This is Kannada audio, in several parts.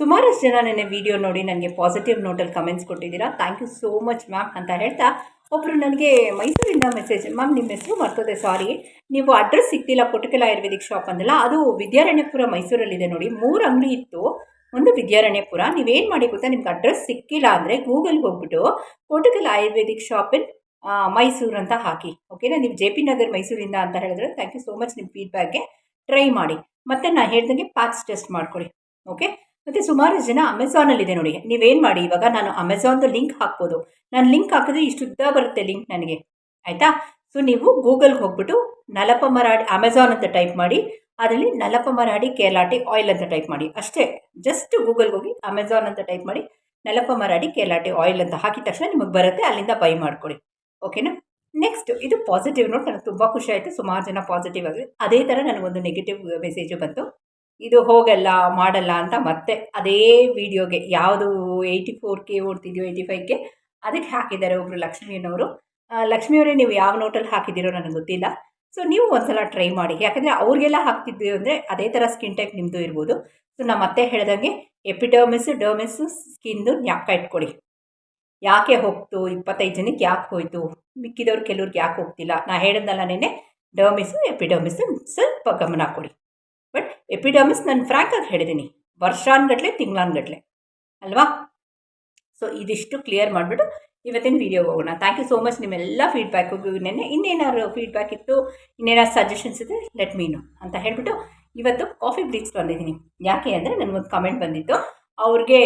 ಸುಮಾರಷ್ಟು ಜನ ನೆನ್ನೆ ವಿಡಿಯೋ ನೋಡಿ ನನಗೆ ಪಾಸಿಟಿವ್ ನೋಟಲ್ಲಿ ಕಮೆಂಟ್ಸ್ ಕೊಟ್ಟಿದ್ದೀರಾ. Thank you so much ma'am ಅಂತ ಹೇಳ್ತಾ ಒಬ್ಬರು ನನಗೆ ಮೈಸೂರಿಂದ ಮೆಸೇಜ್ ಮ್ಯಾಮ್ ನಿಮ್ಮ ಹೆಸರು ಮರ್ತದೆ ಸಾರಿ ನೀವು ಅಡ್ರೆಸ್ ಸಿಗ್ತಿಲ್ಲ ಕೊಟ್ಟಿಗೆಲ ಆಯುರ್ವೇದಿಕ್ ಶಾಪ್ ಅಂದಲ್ಲ, ಅದು ವಿದ್ಯಾರಣ್ಯಪುರ ಮೈಸೂರಲ್ಲಿದೆ ನೋಡಿ. ಮೂರು ಅಂಗಡಿ ಇತ್ತು, ಒಂದು ವಿದ್ಯಾರಣ್ಯಪುರ. ನೀವೇನು ಮಾಡಿ ಗೊತ್ತಾ, ನಿಮ್ಗೆ ಅಡ್ರೆಸ್ ಸಿಕ್ಕಿಲ್ಲ ಅಂದರೆ ಗೂಗಲ್ಗೆ ಹೋಗ್ಬಿಟ್ಟು Kottakkal ayurvedic shop in Mysuru ಅಂತ ಹಾಕಿ. ಓಕೆನಾ ನೀವು ಜೆ ಪಿ ನಗರ್ ಮೈಸೂರಿಂದ ಅಂತ ಹೇಳಿದ್ರೆ ಥ್ಯಾಂಕ್ ಯು ಸೋ ಮಚ್ ನಿಮ್ಮ ಫೀಡ್ಬ್ಯಾಕ್ಗೆ ಟ್ರೈ ಮಾಡಿ. ಮತ್ತು ನಾನು ಹೇಳ್ದಂಗೆ ಪ್ಯಾಕ್ಸ್ ಟೆಸ್ಟ್ ಮಾಡ್ಕೊಳ್ಳಿ. ಓಕೆ ಮತ್ತು ಸುಮಾರು ಜನ ಅಮೆಝಾನಲ್ಲಿದೆ ನೋಡಿ. ನೀವೇನು ಮಾಡಿ? ಇವಾಗ ನಾನು ಅಮೆಝಾನ್ದು ಲಿಂಕ್ ಹಾಕ್ಬೋದು. ನಾನು ಲಿಂಕ್ ಹಾಕಿದ್ರೆ ಇಷ್ಟು ಉದ್ದ ಬರುತ್ತೆ ಲಿಂಕ್ ನನಗೆ. ಆಯಿತಾ? ಸೊ ನೀವು ಗೂಗಲ್ಗೆ ಹೋಗ್ಬಿಟ್ಟು ನಲಪ ಮರಾಡಿ ಅಮೆಝಾನ್ ಅಂತ ಟೈಪ್ ಮಾಡಿ, ಅದರಲ್ಲಿ ನಲಪ ಮರಾಡಿ ಕೇಲಾಟಿ ಆಯಿಲ್ ಅಂತ ಟೈಪ್ ಮಾಡಿ. ಅಷ್ಟೇ. ಜಸ್ಟ್ ಗೂಗಲ್ಗೆ ಹೋಗಿ ಅಮೆಝಾನ್ ಅಂತ ಟೈಪ್ ಮಾಡಿ, ನಲಪ ಮರಾಡಿ ಕೇಲಾಟಿ ಆಯಿಲ್ ಅಂತ ಹಾಕಿದ ತಕ್ಷಣ ನಿಮಗೆ ಬರುತ್ತೆ, ಅಲ್ಲಿಂದ ಬೈ ಮಾಡ್ಕೊಳ್ಳಿ. ಓಕೆನಾ ನೆಕ್ಸ್ಟ್ ಇದು ಪಾಸಿಟಿವ್ ನೋಟ್ ನನಗೆ ತುಂಬ ಖುಷಿ ಆಯಿತು. ಸುಮಾರು ಜನ ಪಾಸಿಟಿವ್ ಆಗಿದೆ ಅದೇ ಥರ ನನಗೊಂದು ನೆಗೆಟಿವ್ ಮೆಸೇಜು ಬಂತು. ಇದು ಹೋಗಲ್ಲ ಮಾಡಲ್ಲ ಅಂತ ಮತ್ತೆ ಅದೇ ವಿಡಿಯೋಗೆ ಯಾವುದು ಏಯ್ಟಿ ಫೋರ್ ಕೆ ಓಡ್ತಿದ್ಯೋ ಏಯ್ಟಿ ಫೈವ್ ಕೆ ಅದಕ್ಕೆ ಹಾಕಿದ್ದಾರೆ ಒಬ್ಬರು ಲಕ್ಷ್ಮಿಯನ್ನವರು ಲಕ್ಷ್ಮಿಯವರೇ ನೀವು ಯಾವ ನೋಟಲ್ಲಿ ಹಾಕಿದ್ದೀರೋ ನನಗೆ ಗೊತ್ತಿಲ್ಲ. ಸೊ ನೀವು ಒಂದ್ಸಲ ಟ್ರೈ ಮಾಡಿ. ಯಾಕಂದರೆ ಅವ್ರಿಗೆಲ್ಲ ಹಾಕ್ತಿದ್ದೀವಿ ಅಂದರೆ ಅದೇ ಥರ ಸ್ಕಿನ್ ಟೈಪ್ ನಿಮ್ಮದು ಇರ್ಬೋದು. ಸೊ ನಾನು ಮತ್ತೆ ಹೇಳ್ದಂಗೆ ಎಪಿಡರ್ಮಿಸ್ ಡರ್ಮಿಸ್ ಸ್ಕಿನ್ದು ಜ್ಞಾಪಕ ಇಟ್ಕೊಡಿ ಯಾಕೆ ಹೋಗ್ತು? ಇಪ್ಪತ್ತೈದು ಜನಕ್ಕೆ ಯಾಕೆ ಹೋಯಿತು? ಮಿಕ್ಕಿದವ್ರು ಕೆಲವ್ರಿಗೆ ಯಾಕೆ ಹೋಗ್ತಿಲ್ಲ? ನಾ ಹೇಳಿದ್ನಲ್ಲ ನೆನೆ ಡರ್ಮಿಸು ಎಪಿಡರ್ಮಿಸ್ ಸ್ವಲ್ಪ ಗಮನ ಕೊಡಿ. ಬಟ್ ಎಪಿಡರ್ಮಿಸ್ ನಾನು ಫ್ರ್ಯಾಂಕಾಗಿ ಹೇಳಿದ್ದೀನಿ ವರ್ಷಾನ್ಗಟ್ಲೆ, ತಿಂಗಳಾನ್ಗಟ್ಲೆ. ಅಲ್ವಾ? ಸೊ ಇದಿಷ್ಟು ಕ್ಲಿಯರ್ ಮಾಡಿಬಿಟ್ಟು ಇವತ್ತಿನ ವೀಡಿಯೋಗೆ ಹೋಗೋಣ. ಥ್ಯಾಂಕ್ ಯು ಸೋ ಮಚ್ ನಿಮ್ಮೆಲ್ಲ ಫೀಡ್ಬ್ಯಾಕಿಗೂ ನೆನ್ನೆ ಇನ್ನೇನಾದ್ರು ಫೀಡ್ಬ್ಯಾಕ್ ಇತ್ತು, ಇನ್ನೇನಾದ್ರು ಸಜೆಷನ್ಸ್ ಇದೆ ಲೆಟ್ ಮೀನು ಅಂತ ಹೇಳಿಬಿಟ್ಟು ಇವತ್ತು ಕಾಫಿ ಬ್ಲೀಚ್ ಬಂದಿದ್ದೀನಿ ಯಾಕೆ ಅಂದರೆ ನನಗೊಂದು ಕಮೆಂಟ್ ಬಂದಿತ್ತು. ಅವ್ರಿಗೆ,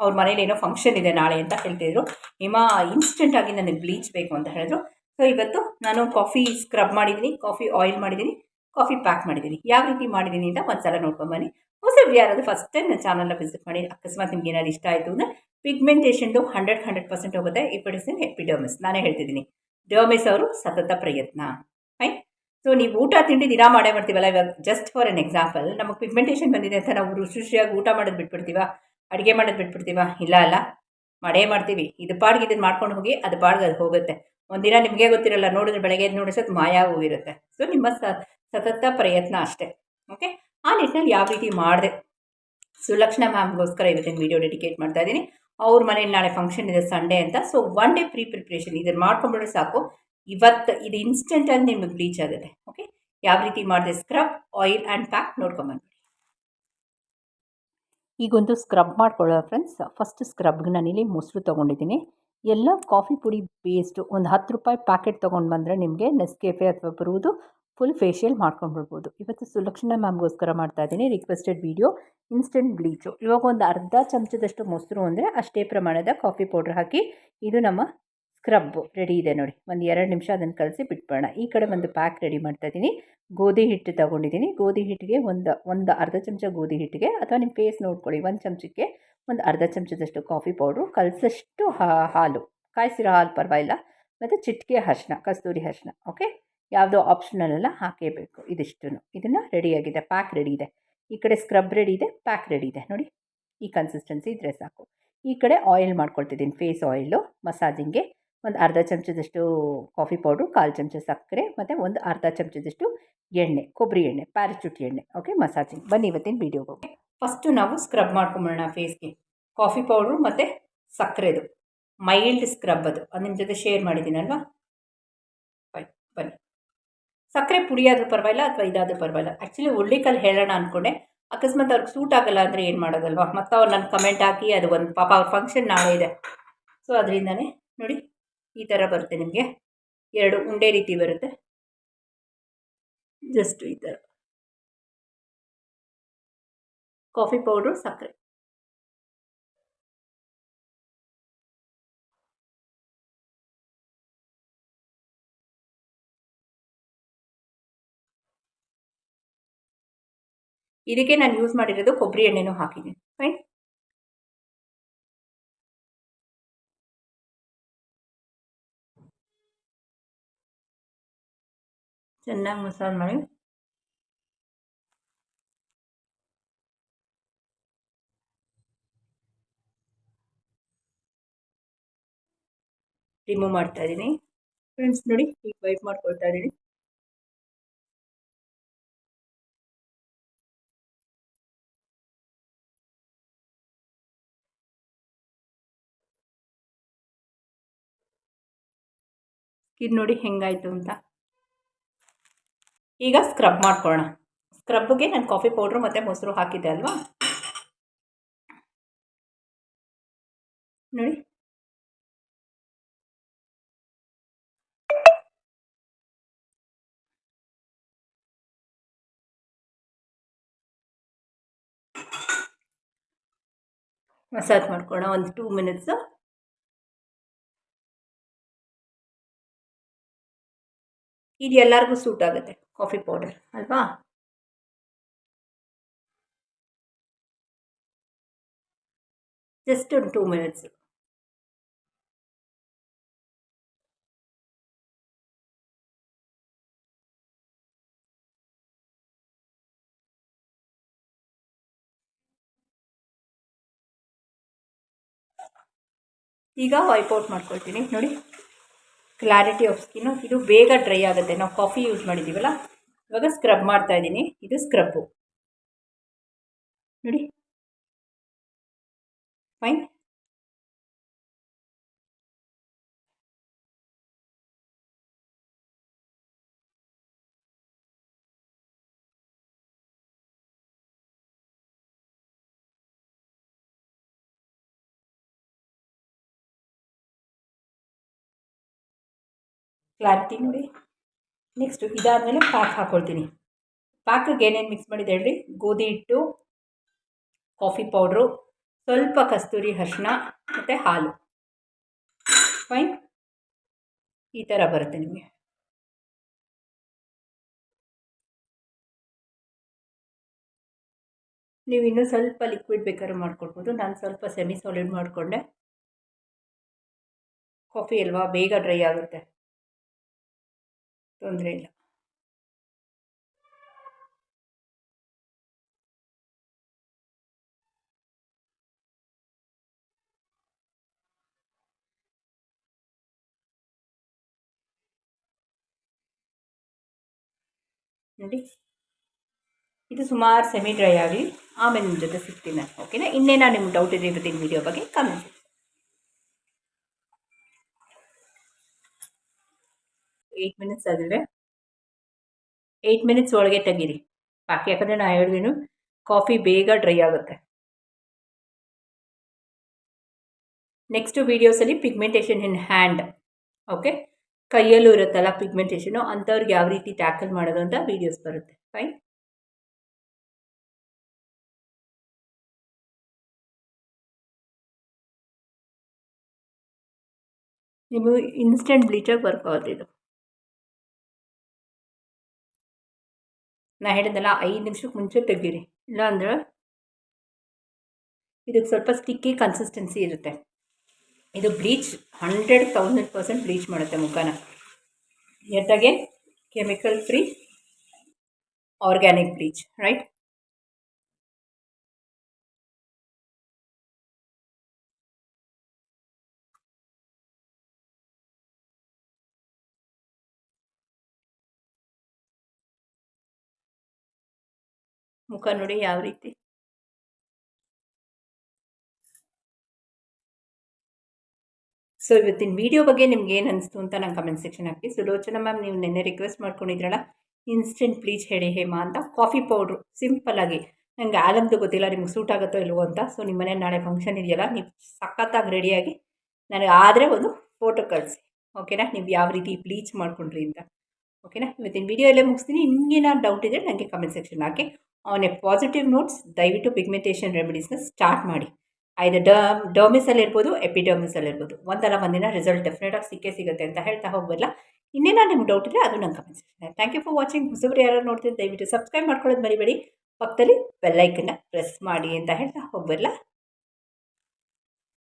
ಅವ್ರ ಮನೇಲಿ ಏನೋ ಫಂಕ್ಷನ್ ಇದೆ ನಾಳೆ ಅಂತ ಹೇಳ್ತಿದ್ರು. ಹಿಮಾ ಇನ್ಸ್ಟೆಂಟಾಗಿ ನನಗೆ ಬ್ಲೀಚ್ ಬೇಕು ಅಂತ ಹೇಳಿದ್ರು. ಸೊ ಇವತ್ತು ನಾನು ಕಾಫಿ ಸ್ಕ್ರಬ್ ಮಾಡಿದ್ದೀನಿ ಕಾಫಿ ಆಯಿಲ್ ಮಾಡಿದ್ದೀನಿ ಕಾಫಿ ಪ್ಯಾಕ್ ಮಾಡಿದ್ದೀನಿ. ಯಾವ ರೀತಿ ಮಾಡಿದ್ದೀನಿ ಅಂತ ಒಂದ್ಸಲ ನೋಡ್ಕೊಂಬನ್ನಿ ಹೊಸಬ್ರು ಯಾರಾದರೂ ಫಸ್ಟ್ ಟೈಮ್ ನನ್ನ ಚಾನಲ್ನ ವಿಸಿಟ್ ಮಾಡಿ. ಅಕಸ್ಮಾತ್ ನಿಮ್ಗೆ ಏನಾದ್ರು ಇಷ್ಟ ಆಯಿತು ಅಂದರೆ ಪಿಗ್ಮೆಂಟೇಷನ್ದು ಹಂಡ್ರೆಡ್ ಹಂಡ್ರೆಡ್ ಪರ್ಸೆಂಟ್ ಹೋಗುತ್ತೆ. ಇಪ್ಪಡಿಸಿನ ಎಪಿಡರ್ಮಿಸ್ ನಾನೇ ಹೇಳ್ತಿದ್ದೀನಿ. ಡರ್ಮಿಸ್ ಅವರು ಸತತ ಪ್ರಯತ್ನ. ಫೈನ್ ಸೊ ನೀವು ಊಟ ತಿಂಡಿ ದಿನ ಮಾಡೇ ಮಾಡ್ತೀವಲ್ಲ ಇವಾಗ? ಜಸ್ಟ್ ಫಾರ್ ಎನ್ ಎಕ್ಸಾಂಪಲ್ ನಮಗೆ ಪಿಗ್ಮೆಂಟೇಷನ್ ಬಂದಿದೆ ಅಂತ ನಾವು ರುಚಿ ರುಚಿಯಾಗಿ ಊಟ ಮಾಡೋದು ಬಿಟ್ಬಿಡ್ತೀವ? ಅಡುಗೆ ಮಾಡೋದು ಬಿಟ್ಬಿಡ್ತೀವ? ಇಲ್ಲ, ಅಲ್ಲ? ಮಾಡೇ ಮಾಡ್ತೀವಿ. ಇದು ಪಾಡ್ಗೆ ಇದನ್ನು ಮಾಡ್ಕೊಂಡು ಹೋಗಿ ಅದು ಪಾಡ್ಗೆ ಅದು ಹೋಗುತ್ತೆ. ಒಂದಿನ ನಿಮಗೆ ಗೊತ್ತಿರಲ್ಲ ನೋಡಿದ್ರೆ ಬೆಳಗ್ಗೆ ಎದ್ದು ನೋಡಿಸೋದು ಮಾಯ ಹೋಗಿರುತ್ತೆ. ಸೊ ನಿಮ್ಮ ಸತತ ಪ್ರಯತ್ನ ಅಷ್ಟೇ. ಓಕೆ ಆ ನಿಟ್ಟಿನಲ್ಲಿ ಯಾವ ರೀತಿ ಮಾಡಿದೆ? ಸುಲಕ್ಷಣ ಮ್ಯಾಮ್ಗೋಸ್ಕರ ಇವತ್ತಿನ ವೀಡಿಯೋ ಡೆಡಿಕೇಟ್ ಮಾಡ್ತಾ ಇದ್ದೀನಿ. ಅವ್ರ ಮನೇಲಿ ನಾಳೆ ಫಂಕ್ಷನ್ ಇದೆ ಸಂಡೇ ಅಂತ. So one day pre preparation ಇದನ್ನು ಮಾಡ್ಕೊಂಡ್ಬಿಟ್ರೆ ಸಾಕು. ಇವತ್ತು ಇದು ಇನ್ಸ್ಟೆಂಟಾಗಿ ನಿಮಗೆ ಬ್ಲೀಚ್ ಆಗುತ್ತೆ. ಓಕೆ ಯಾವ ರೀತಿ ಮಾಡಿದೆ? ಸ್ಕ್ರಬ್ ಆಯಿಲ್ ಆ್ಯಂಡ್ ಪ್ಯಾಕ್ ನೋಡ್ಕೊಂಬಂದ್ಬಿಡಿ ಈಗೊಂದು ಸ್ಕ್ರಬ್ ಮಾಡ್ಕೊಳ್ಳೋ ಫ್ರೆಂಡ್ಸ್ ಫಸ್ಟ್ ಸ್ಕ್ರಬ್ಗೆ ನಾನಿಲ್ಲಿ ಮೊಸರು ತೊಗೊಂಡಿದ್ದೀನಿ. ಎಲ್ಲ ಕಾಫಿ ಪುಡಿ ಪೇಸ್ಟು ಒಂದು ಹತ್ತು ರೂಪಾಯಿ ಪ್ಯಾಕೆಟ್ ತೊಗೊಂಡು ಬಂದರೆ ನಿಮಗೆ ನೆಸ್ಕೆಫೆ ಅಥವಾ ಬರುವುದು ಫುಲ್ ಫೇಶಿಯಲ್ ಮಾಡ್ಕೊಂಡು ಬಿಡ್ಬೋದು ಇವತ್ತು ಸುಲಕ್ಷಣ ಮ್ಯಾಮ್ಗೋಸ್ಕರ ಮಾಡ್ತಾ ಇದ್ದೀನಿ ರಿಕ್ವೆಸ್ಟೆಡ್ ವೀಡಿಯೋ ಇನ್ಸ್ಟೆಂಟ್ ಬ್ಲೀಚು ಇವಾಗ ಒಂದು ಅರ್ಧ ಚಮಚದಷ್ಟು ಮೊಸರು ಅಂದರೆ ಅಷ್ಟೇ ಪ್ರಮಾಣದ ಕಾಫಿ ಪೌಡ್ರ್ ಹಾಕಿ ಇದು ನಮ್ಮ ಸ್ಕ್ರಬ್ಬು ರೆಡಿ ಇದೆ ನೋಡಿ. ಒಂದು ಎರಡು ನಿಮಿಷ ಅದನ್ನು ಕಲಸಿ ಬಿಟ್ಬೋಣ ಈ ಕಡೆ ಒಂದು ಪ್ಯಾಕ್ ರೆಡಿ ಮಾಡ್ತಾ ಇದ್ದೀನಿ. ಗೋಧಿ ಹಿಟ್ಟು ತಗೊಂಡಿದ್ದೀನಿ. ಗೋಧಿ ಹಿಟ್ಟಿಗೆ ಒಂದು ಒಂದು ಅರ್ಧ ಚಮಚ ಗೋಧಿ ಹಿಟ್ಟಿಗೆ ಅಥವಾ ನಿಮ್ಮ ಫೇಸ್ ನೋಡ್ಕೊಳ್ಳಿ. ಒಂದು ಚಮಚಕ್ಕೆ ಒಂದು ಅರ್ಧ ಚಮಚದಷ್ಟು ಕಾಫಿ ಪೌಡ್ರು ಕಲಸಷ್ಟು ಹಾಲು. ಕಾಯಿಸಿರೋ ಹಾಲು ಪರವಾಗಿಲ್ಲ. ಮತ್ತು ಚಿಟಿಕೆ ಅರಿಶಿನ ಕಸ್ತೂರಿ ಅರಿಶಿನ ಓಕೆ? ಯಾವುದೋ ಆಪ್ಷನಲ್ಲೆಲ್ಲ ಹಾಕೇಬೇಕು ಇದಿಷ್ಟು ಇದನ್ನು ರೆಡಿಯಾಗಿದೆ. ಪ್ಯಾಕ್ ರೆಡಿ ಇದೆ. ಈ ಕಡೆ ಸ್ಕ್ರಬ್ ರೆಡಿ ಇದೆ. ಪ್ಯಾಕ್ ರೆಡಿ ಇದೆ ನೋಡಿ. ಈ ಕನ್ಸಿಸ್ಟೆನ್ಸಿ ಇದ್ದರೆ ಸಾಕು. ಈ ಕಡೆ ಆಯಿಲ್ ಮಾಡ್ಕೊಳ್ತಿದ್ದೀನಿ. ಫೇಸ್ ಆಯಿಲು ಮಸಾಜಿಂಗ್ಗೆ. ಒಂದು ಅರ್ಧ ಚಮಚದಷ್ಟು ಕಾಫಿ ಪೌಡ್ರು ಕಾಲು ಚಮಚ ಸಕ್ಕರೆ, ಮತ್ತು ಒಂದು ಅರ್ಧ ಚಮಚದಷ್ಟು ಎಣ್ಣೆ, ಕೊಬ್ಬರಿ ಎಣ್ಣೆ ಪ್ಯಾರಚೂಟ್ ಎಣ್ಣೆ ಓಕೆ ಮಸಾಜಿಂಗ್ ಬನ್ನಿ ಇವತ್ತಿನ ವೀಡಿಯೋಗೆ ಓಕೆ ಫಸ್ಟು ನಾವು ಸ್ಕ್ರಬ್ ಮಾಡ್ಕೊಂಬಿಡೋಣ ಫೇಸ್ಗೆ ಕಾಫಿ ಪೌಡ್ರು ಮತ್ತು ಸಕ್ಕರೆದು. ಮೈಲ್ಡ್ ಸ್ಕ್ರಬ್ ಅದು. ಅದು ನಿಮ್ಮ ಜೊತೆ ಶೇರ್ ಮಾಡಿದ್ದೀನಲ್ವಾ? ಬೈ ಬನ್ನಿ. ಸಕ್ಕರೆ ಪುಡಿಯಾದರೂ ಪರವಾಗಿಲ್ಲ, ಅಥವಾ ಇದಾದರೂ ಪರವಾಗಿಲ್ಲ. ಆ್ಯಕ್ಚುಲಿ ಹುಳ್ಳಿಕಲ್ಲು ಹೇಳೋಣ ಅಂದ್ಕೊಂಡೆ ಅಕಸ್ಮಾತ್ ಅವ್ರಿಗೆ ಸೂಟ್ ಆಗಲ್ಲ ಅಂದರೆ ಏನು ಮಾಡೋದಲ್ವಾ? ಮತ್ತು ಅವ್ರು ನನ್ನ ಕಮೆಂಟ್ ಹಾಕಿ ಅದು ಒಂದು ಪಾಪ ಅವ್ರ ಫಂಕ್ಷನ್ ನಾಳೆ ಇದೆ. ಸೊ ಅದರಿಂದನೇ, ನೋಡಿ. ಈ ಥರ ಬರುತ್ತೆ ನಿಮಗೆ. ಎರಡು ಉಂಡೆ ರೀತಿ ಬರುತ್ತೆ. ಜಸ್ಟ್ ಈ ಥರ ಕಾಫಿ ಪೌಡ್ರು ಸಕ್ಕರೆ. ಇದಕ್ಕೆ ನಾನು ಯೂಸ್ ಮಾಡಿರೋದು ಕೊಬ್ಬರಿ ಎಣ್ಣೆನೂ ಹಾಕಿದ್ದೀನಿ. ಫೈನ್ ಚೆನ್ನಾಗಿ ಮಸಾಲೆ ಮಾಡಿ. ರಿಮೂವ್ ಮಾಡ್ತಾ ಇದ್ದೀನಿ. ಫ್ರೆಂಡ್ಸ್ ನೋಡಿ, ಈಗ ವೈಪ್ ಮಾಡ್ಕೊಳ್ತಾ ಇದ್ದೀನಿ. ಸ್ಕಿನ್ ನೋಡಿ ಹೆಂಗಾಯಿತು ಅಂತ. ಈಗ ಸ್ಕ್ರಬ್ ಮಾಡ್ಕೊಳ್ಳೋಣ ಸ್ಕ್ರಬ್ಗೆ ನಾನು ಕಾಫಿ ಪೌಡ್ರು ಮತ್ತು ಮೊಸರು ಹಾಕಿದ್ದೆ ಅಲ್ವಾ? ನೋಡಿ. ಮಸಾಜ್ ಮಾಡ್ಕೊಳ್ಳೋಣ ಒಂದು ಟೂ ಮಿನಿಟ್ಸು ಇದು ಎಲ್ಲರಿಗೂ ಸೂಟ್ ಆಗುತ್ತೆ. ಕಾಫಿ ಪೌಡರ್ ಅಲ್ವಾ ಜಸ್ಟ್ ಒಂದು ಟೂ ಮಿನಿಟ್ಸ್ ಈಗ ವೈಪ್ ಔಟ್ ಮಾಡ್ಕೊಳ್ತೀನಿ ನೋಡಿ ಕ್ಲಾರಿಟಿ ಆಫ್ ಸ್ಕಿನ್ನು ಇದು ಬೇಗ ಡ್ರೈ ಆಗುತ್ತೆ. ನಾವು ಕಾಫಿ ಯೂಸ್ ಮಾಡಿದ್ದೀವಲ್ಲ? ಇವಾಗ ಸ್ಕ್ರಬ್ ಮಾಡ್ತಾ ಇದ್ದೀನಿ. ಇದು ಸ್ಕ್ರಬ್ಬು ನೋಡಿ. ಫೈನ್ ಕ್ಲಾರಿಟಿ ನೋಡಿ. ನೆಕ್ಸ್ಟು ಇದಾದಮೇಲೆ ಪಾಕ್ ಹಾಕ್ಕೊಳ್ತೀನಿ ಪಾಕಗೆ ಏನೇನು ಮಿಕ್ಸ್ ಮಾಡಿದೆ ಹೇಳ್ರಿ? ಗೋಧಿ ಹಿಟ್ಟು ಕಾಫಿ ಪೌಡ್ರು ಸ್ವಲ್ಪ ಕಸ್ತೂರಿ ಅರಿಶಿನ ಮತ್ತು ಹಾಲು. ಫೈನ್ ಈ ಥರ ಬರುತ್ತೆ ನಿಮಗೆ. ನೀವು ಇನ್ನೂ ಸ್ವಲ್ಪ ಲಿಕ್ವಿಡ್ ಬೇಕಾದ್ರೂ ಮಾಡ್ಕೊಡ್ಬೋದು. ನಾನು ಸ್ವಲ್ಪ ಸೆಮಿ ಸಾಲಿಡ್ ಮಾಡಿಕೊಂಡೆ. ಕಾಫಿ ಅಲ್ವಾ? ಬೇಗ ಡ್ರೈ ಆಗುತ್ತೆ. ತೊಂದರೆ ಇಲ್ಲ. ನೋಡಿ. ಇದು ಸುಮಾರು ಸೆಮಿ ಡ್ರೈ ಆಗಲಿ ಆಮೇಲೆ ನಿಮ್ಮ ಜೊತೆ ಸಿಗ್ತೀನಿ ಓಕೆನಾ ಇನ್ನೇನೋ ನಿಮ್ಗೆ ಡೌಟ್ ಇದೆ ಇವತ್ತಿನ ವಿಡಿಯೋ ಬಗ್ಗೆ ಕಮೆಂಟ್ ಏಯ್ಟ್ ಮಿನಿಟ್ಸ್ ಆದರೆ ಏಯ್ಟ್ ಮಿನಿಟ್ಸ್ ಒಳಗೆ ತೆಗೀರಿ. ಬಾಕಿ ಯಾಕಂದರೆ ನಾ ಹೇಳಿದೀನಿ ಕಾಫಿ ಬೇಗ ಡ್ರೈ ಆಗುತ್ತೆ. ನೆಕ್ಸ್ಟು ವೀಡಿಯೋಸಲ್ಲಿ ಪಿಗ್ಮೆಂಟೇಷನ್ ಇನ್ ಹ್ಯಾಂಡ್ ಓಕೆ ಕೈಯಲ್ಲೂ ಇರುತ್ತಲ್ಲ ಪಿಗ್ಮೆಂಟೇಷನು ಅಂಥವ್ರಿಗೆ ಯಾವ ರೀತಿ ಟ್ಯಾಕಲ್ ಮಾಡೋದು ಅಂತ ವೀಡಿಯೋಸ್ ಬರುತ್ತೆ. ಫೈನ್ ನೀವು ಇನ್ಸ್ಟೆಂಟ್ ಬ್ಲೀಚಾಗಿ ವರ್ಕ್ ಆಗೋದಿದು ನಾ ಹೇಳಿದ್ನಲ್ಲ, ಐದು ನಿಮಿಷಕ್ಕೆ ಮುಂಚೆ ತೆಗೀರಿ ಇಲ್ಲಾಂದ್ರೆ ಇದಕ್ಕೆ ಸ್ವಲ್ಪ ಸ್ಟಿಕ್ಕಿ ಕನ್ಸಿಸ್ಟೆನ್ಸಿ ಇರುತ್ತೆ. ಇದು bleach hundred thousand percent bleach ಮಾಡುತ್ತೆ ಮುಖನ. ಜೊತೆಗೆ chemical free organic bleach right ಮುಖ ನೋಡಿ ಯಾವ ರೀತಿ? ಸೊ ಇವತ್ತಿನ ವಿಡಿಯೋ ಬಗ್ಗೆ ನಿಮ್ಗೆ ಏನು ಅನಿಸ್ತು ಅಂತ ನಂಗೆ ಕಮೆಂಟ್ ಸೆಕ್ಷನ್ ಹಾಕಿ ಸುಲೋಚನಾ ಮ್ಯಾಮ್ ನೀವು ನಿನ್ನೆ ರಿಕ್ವೆಸ್ಟ್ ಮಾಡ್ಕೊಂಡಿದ್ರಲ್ಲ ಇನ್ಸ್ಟೆಂಟ್ ಪ್ಲೀಸ್ ಹೇಳಿ ಹೇಮಾ ಅಂತ ಕಾಫಿ ಪೌಡ್ರು ಸಿಂಪಲ್ಲಾಗಿ ನನಗೆ ಆಲಮ್ದು ಗೊತ್ತಿಲ್ಲ, ನಿಮ್ಗೆ ಸೂಟ್ ಆಗುತ್ತೋ ಇಲ್ವೋ ಅಂತ. ಸೊ ನಿಮ್ಮ ಮನೆ ನಾಳೆ ಫಂಕ್ಷನ್ ಇದೆಯಲ್ಲ, ನೀವು ಸಖತ್ತಾಗಿ ರೆಡಿಯಾಗಿ ನನಗೆ ಆದರೆ ಒಂದು ಫೋಟೋ ಕಳಿಸಿ. ಓಕೆನಾ ನೀವು ಯಾವ ರೀತಿ ಬ್ಲೀಚ್ ಮಾಡ್ಕೊಂಡ್ರಿ ಅಂತ. ಓಕೆನಾ ಇವತ್ತಿನ ವಿಡಿಯೋ ಎಲ್ಲೇ ಮುಗಿಸ್ತೀನಿ. ನಿಮಗೇನಾದ್ರು ಡೌಟ್ ಇದ್ದರೆ ನನಗೆ ಕಮೆಂಟ್ ಸೆಕ್ಷನ್ ಹಾಕಿ. ಆನ್ ಎ ಪಾಸಿಟಿವ್ ನೋಟ್ಸ್ ದಯವಿಟ್ಟು ಪಿಗ್ಮೆಂಟೇಷನ್ ರೆಮಿಡೀಸ್ನ ಸ್ಟಾರ್ಟ್ ಮಾಡಿ. ಐದು ಡರ್ಮ್ ಡರ್ಮಿಸಲ್ಲಿ ಇರ್ಬೋದು ಎಪಿಡರ್ಮಿಸಲ್ಲಿ ಇರ್ಬೋದು ಒಂದಲ್ಲ ಒಂದಿನ ರಿಸಲ್ಟ್ ಡೆಫಿನೆಟಾಗಿ ಸಿಕ್ಕೇ ಸಿಗುತ್ತೆ ಅಂತ ಹೇಳ್ತಾ ಹೋಗಬಲ್ಲ ಇನ್ನೇನೋ ನಿಮ್ಗೆ ಡೌಟ್ ಇದ್ದರೆ ಅದು ನಂಗೆ comments thank you for watching ಹೊಸಬ್ರು ಯಾರು ನೋಡ್ತೀನಿ ದಯವಿಟ್ಟು ಸಬ್ಸ್ಕ್ರೈಬ್ ಮಾಡ್ಕೊಳ್ಳೋದು ಮರಿಬೇಡಿ. ಪಕ್ಕದಲ್ಲಿ ಬೆಲ್ಲೈಕನ್ನ ಪ್ರೆಸ್ ಮಾಡಿ ಅಂತ ಹೇಳ್ತಾ ಹೋಗ್ಬರಲ್ಲ